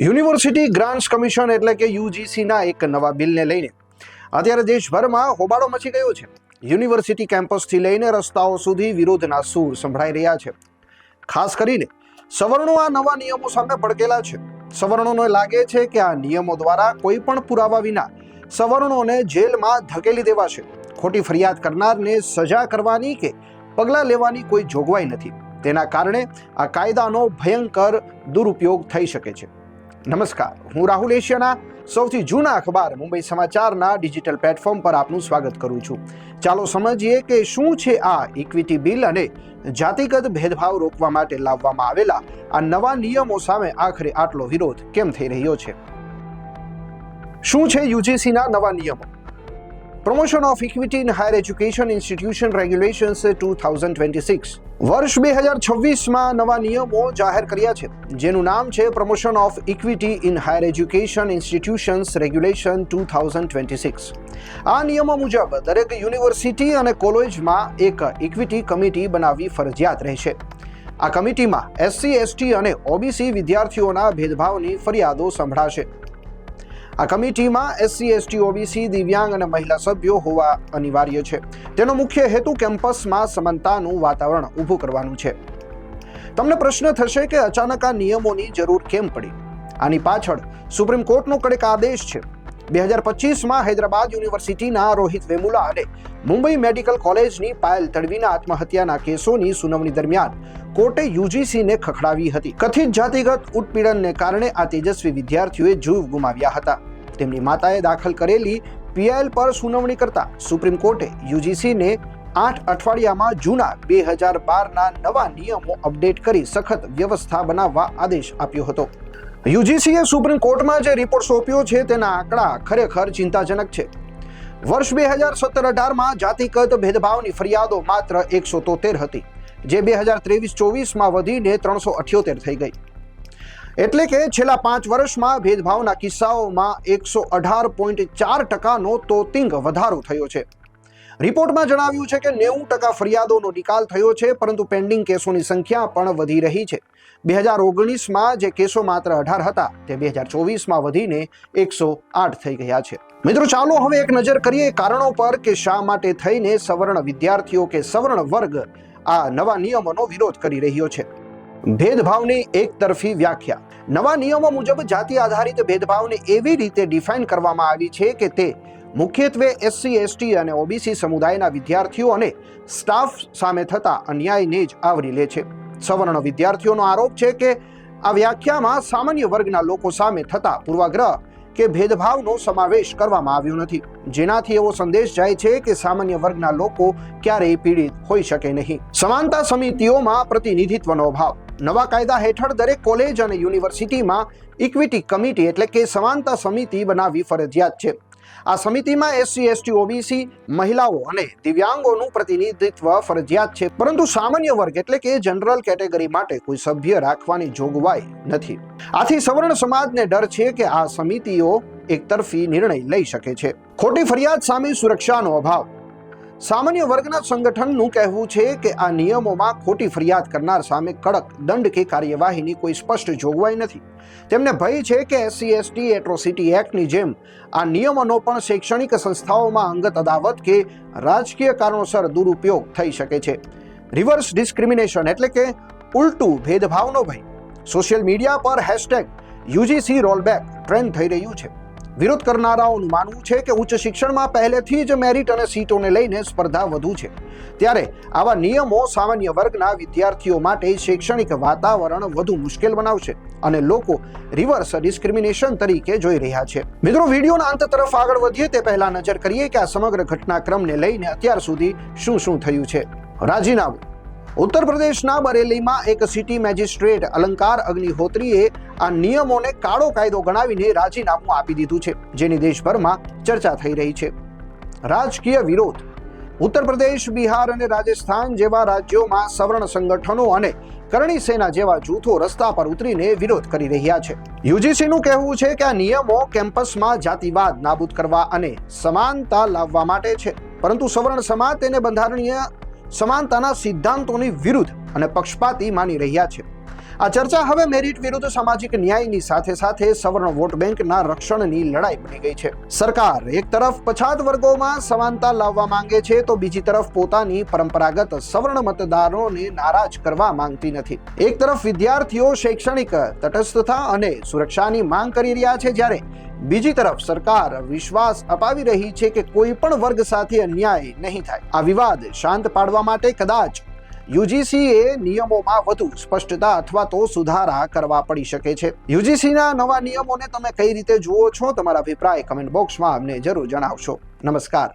University grants commission એટલે કે યુજીસીના એક નવા બિલને લઈને. અત્યારે દેશભરમાં હોબાળો મચી ગયો છે. યુનિવર્સિટી કેમ્પસથી લઈને રસ્તાઓ સુધી વિરોધના સૂર સંભળાઈ રહ્યા છે. ખાસ કરીને સવર્ણો આ નવા નિયમો સામે ભડકેલા છે. સવર્ણોને લાગે છે કે આ નિયમો દ્વારા કોઈ પણ પુરાવા વિના સવર્ણોને જેલમાં ધકેલી દેવાશે. ખોટી ફરિયાદ કરનારને સજા કરવાની કે પગલાં લેવાની કોઈ જોગવાઈ નથી. તેના કારણે આ કાયદાનો ભયંકર દુરુપયોગ થઈ શકે છે. નમસ્કાર. હું રાહુલ એશિયાના સૌથી જૂના અખબાર મુંબઈ સમાચારના ડિજિટલ પ્લેટફોર્મ પર આપનું સ્વાગત કરું છું. ચાલો સમજીએ કે શું છે આ ઇક્વિટી બિલ અને જાતિગત ભેદભાવ રોકવા માટે લાવવામાં આવેલા આ નવા નિયમો સામે આખરે આટલો વિરોધ કેમ થઈ રહ્યો છે? શું છે યુજીસીના નવા નિયમો? Promotion of equity in higher education institution regulations two thousand twenty six વર્ષ બે હજાર છવ્વીસમાં નવા નિયમો જાહેર કર્યા છે. જેનું નામ છે promotion of equity in higher education institutions regulation two thousand twenty six આ નિયમો મુજબ દરેક યુનિવર્સિટી અને કોલેજમાં એક ઇક્વિટી કમિટી બનાવવી ફરજિયાત રહેશે. આ કમિટીમાં એસસી, એસટી અને ઓબીસી વિદ્યાર્થીઓના ભેદભાવની ફરિયાદો સંભળાશે. આ કમિટીમાં એસસી એસટી ઓબીસી દિવ્યાંગ અને મહિલા સભ્યો હોવા અનિવાર્ય છે. તેનો મુખ્ય હેતુ કેમ્પસમાં સમાનતાનું વાતાવરણ ઊભું કરવાનું છે. તમને પ્રશ્ન થશે કે અચાનક આ નિયમોની જરૂર કેમ પડી? આની પાછળ સુપ્રીમ કોર્ટનો કડક આદેશ છે. બે હજાર પચીસમાં હૈદરાબાદ યુનિવર્સિટીના રોહિત વેમુલા અને મુંબઈ મેડિકલ કોલેજની પાયલ તડવીના આત્મહત્યાના કેસોની સુનાવણી દરમિયાન કોર્ટે યુજીસીને ખખડાવી હતી. કથિત જાતિગત ઉત્પીડનને કારણે આ તેજસ્વી વિદ્યાર્થીઓએ જીવ ગુમાવ્યા હતા. તેમની માતાએ દાખલ કરેલી પીઆઈએલ પર સુનાવણી કરતા સુપ્રીમ કોર્ટે યુજીસીને આઠ અઠવાડિયામાં જૂના બે હજાર બારના નવા નિયમો અપડેટ કરી સખત વ્યવસ્થા બનાવવા આદેશ આપ્યો હતો. યુજીસીએ સુપ્રીમ કોર્ટમાં જે રિપોર્ટ સોંપ્યો છે, તેના આંકડા ખરેખર ચિંતાજનક છે. વર્ષ બે હજાર સત્તર અઢારમાં જાતિગત ભેદભાવની ફરિયાદો માત્ર એકસો તોતેર હતી, જે બે હજાર ત્રેવીસ ચોવીસમાં વધીને ત્રણસો અઠ્યોતેર થઈ ગઈ. એટલે કે છેલ્લા પાંચ વર્ષમાં ભેદભાવના કિસ્સાઓમાં એકસો અઢાર પોઈન્ટ ચાર ટકાનો તોતિંગ વધારો થયો છે. રિપોર્ટમાં જણાવ્યું છે કે નેવું ટકા ફરિયાદોનો નિકાલ થયો છે, પરંતુ પેન્ડિંગ કેસોની સંખ્યા પણ વધી રહી છે. બે હજાર ઓગણીસમાં જે કેસો માત્ર અઢાર હતા, તે બે હજાર ચોવીસમાં વધીને એકસો આઠ થઈ ગયા છે. મિત્રો, ચાલો હવે એક નજર કરીએ કારણો પર કે શા માટે થઈને સવર્ણ વિદ્યાર્થીઓ કે સવર્ણ વર્ગ આ નવા નિયમોનો વિરોધ કરી રહ્યો છે. ભેદભાવની એક તરફી વ્યાખ્યા. નવા નિયમો મુજબ જાતિ આધારિત ભેદભાવને એવી રીતે ડિફાઇન કરવામાં આવી છે કે તે મુખ્યત્વે એસસી, એસટી અને ઓબીસી સમુદાયના વિદ્યાર્થીઓ અને સ્ટાફ સામે થતા અન્યાયને જ આવરી લે છે. સવર્ણ વિદ્યાર્થીઓનો આરોપ છે કે આ વ્યાખ્યામાં સામાન્ય વર્ગના લોકો સામે થતા પૂર્વાગ્રહ કે ભેદભાવનો સમાવેશ કરવામાં આવ્યો નથી. જેનાથી એવો સંદેશ જાય છે કે સામાન્ય વર્ગના લોકો ક્યારેય પીડિત હોઈ શકે નહીં. સમાનતા સમિતિઓમાં પ્રતિનિધિત્વનો અભાવ. નવા કાયદા હેઠળ દરેક કોલેજ અને યુનિવર્સિટીમાં ઇક્વિટી કમિટી એટલે કે સમાનતા સમિતિ બનાવવી ફરજિયાત છે. આ સમિતિમાં એસસી, એસટી, ઓબીસી, મહિલાઓ અને દિવ્યાંગોનું પ્રતિનિધિત્વ ફરજિયાત છે. પરંતુ સામાન્ય વર્ગ એટલે કે જનરલ કેટેગરી માટે કોઈ સભ્ય રાખવાની જોગવાઈ નથી. આથી સવર્ણ સમાજને ડર છે કે આ સમિતિઓ એકતરફી નિર્ણય લઈ શકે છે. ખોટી ફરિયાદ સામે સુરક્ષાનો અભાવ. સામાન્ય વર્ગના સંગઠનનું કહેવું છે કે આ નિયમોમાં ખોટી ફરિયાદ કરનાર સામે કડક દંડ કે કાર્યવાહીની કોઈ સ્પષ્ટ જોગવાઈ નથી. તેમને ભય છે કે એસસી એસટી એટ્રોસિટી એક્ટની જેમ આ નિયમોનો પણ શૈક્ષણિક સંસ્થાઓમાં અંગત અદાવત કે રાજકીય કારણોસર દુરુપયોગ થઈ શકે છે. રિવર્સ ડિસ્ક્રિમિનેશન એટલે કે ઉલટું ભેદભાવનો ભય. સોશિયલ મીડિયા પર હેશટેગ યુજીસી રોલબેક ટ્રેન્ડ થઈ રહ્યું છે. વિરોધ કરનારાઓનું માનવું છે કે ઉચ્ચ શિક્ષણમાં પહેલેથી જ મેરિટ અને સીટોને લઈને સ્પર્ધા વધુ છે. ત્યારે આવા નિયમો સામાન્ય વર્ગના વિદ્યાર્થીઓ માટે શૈક્ષણિક વાતાવરણ વધુ મુશ્કેલ બનાવશે અને લોકો રિવર્સ ડિસ્ક્રિમિનેશન તરીકે જોઈ રહ્યા છે. મિત્રો, વિડીયોના અંત તરફ આગળ વધીએ તે પહેલા નજર કરીએ કે આ સમગ્ર ઘટનાક્રમને લઈને અત્યાર સુધી શું શું થયું છે. રાજીનામું ઉત્તર પ્રદેશના બરેલીમાં એક સિટી મેજિસ્ટ્રેટ અલંકાર અગ્નિહોત્રીએ આ નિયમોને કાળો કાયદો ગણાવીને રાજીનામું આપી દીધું છે, જેની દેશભરમાં ચર્ચા થઈ રહી છે. રાજકીય વિરોધ. ઉત્તર પ્રદેશ બિહાર અને રાજસ્થાન જેવા રાજ્યોમાં સવર્ણ સંગઠનો અને કરણી સેના જેવા જૂથો રસ્તા પર ઉતરીને વિરોધ કરી રહ્યા છે. યુજીસીનું કહેવું છે કે આ નિયમો કેમ્પસમાં જાતિવાદ નાબૂદ કરવા અને સમાનતા લાવવા માટે છે. પરંતુ સવર્ણ સમાજ તેને બંધારણીય સમાનતાના સિદ્ધાંતોની વિરુદ્ધ અને પક્ષપાતી માની રહ્યા છે. આ ચર્ચા હવે મેરિટ વિરુદ્ધ સામાજિક ન્યાયની સાથે સાથે સવર્ણ વોટ બેંકના રક્ષણની લડાઈ બની ગઈ છે. સરકાર એક તરફ પછાત વર્ગોમાં સમાનતા લાવવા માંગે છે તો બીજી તરફ પોતાની પરંપરાગત સવર્ણ મતદારોને નારાજ કરવા માંગતી નથી. એક તરફ વિદ્યાર્થીઓ શૈક્ષણિક તટસ્થતા અને સુરક્ષાની માંગ કરી રહ્યા છે જ્યારે બીજી તરફ સરકાર વિશ્વાસ અપાવી રહી છે કે કોઈ પણ વર્ગ સાથે અન્યાય નહીં થાય. આ વિવાદ શાંત પાડવા માટે કદાચ યુજીસીએ નિયમોમાં વધુ સ્પષ્ટતા અથવા તો સુધારા કરવા પડી શકે છે. યુજીસીના નવા નિયમોને તમે કઈ રીતે જુઓ છો? તમારા અભિપ્રાય કમેન્ટ બોક્સમાં અમને જરૂર જણાવશો. નમસ્કાર.